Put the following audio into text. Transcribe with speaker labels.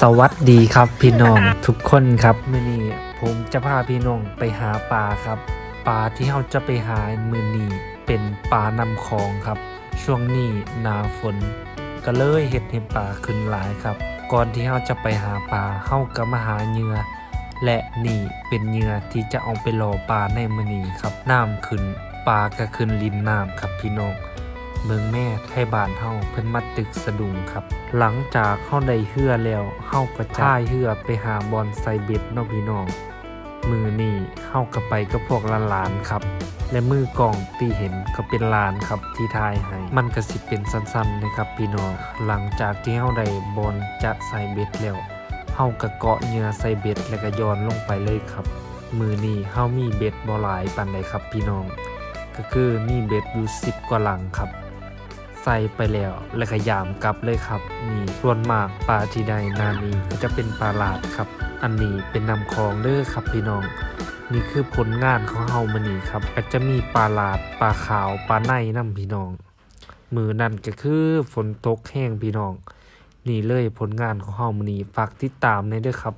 Speaker 1: สวัสดีครับพี่น้องทุกคนครับมื้อนี้ผมจะพาพี่น้องไปหาปลาครับปลาที่เราจะไปหามื้อนี้เป็นปลานำคลองครับ ช่วงนี้หนาฝน ก็เลยเฮ็ดให้ปลาขึ้นหลายครับ ก่อนที่เราจะไปหาปลาเฮาก็มาหาเหยื่อและนี่เป็นเหยื่อที่จะเอาไปล่อปลาในมื้อนี้ครับน้ำขึ้นปลาก็ขึ้นรินน้ำครับพี่น้อง เมืองแม่ไทยบ้านเฮาเพิ่นมาตึกสะดุงครับ หลังจากเฮาได้เฮือแล้วเฮาก็จ่ายเฮือไปหาบอลไซเบ็ดเนาะพี่น้องมือนี่เฮาก็ไปกับพวกหลานๆครับ และมือกองที่เห็นก็เป็นลานครับที่ทายให้ มันก็สิเป็นสั้นๆนะครับพี่น้องหลังจากที่เฮาได้บอลจะใส่เบ็ดแล้วเฮาก็เกาะเหยื่อใส่เบ็ดแล้วก็โยนลงไปเลยครับ มือนี้เฮามีเบ็ดบ่หลายปานใดครับพี่น้อง ก็คือมีเบ็ดอยู่10กว่าหลังครับ ส่ไปแล้วและขยามกลับเลยครับ นี่ส่วนมากปลาที่ใดนานี้ก็จะเป็นปลาหลาดครับ อันนี้เป็นนำคลองเด้อครับพี่น้อง นี่คือผลงานของเฮามานี่ครับก็จะมีปลาหลาดปลาขาวปลาในน้ำพี่น้อง มือนั่นก็คือฝนตกแห้งพี่น้อง นี่เลยผลงานของเฮามานี่ฝากติดตามในเด้อครับ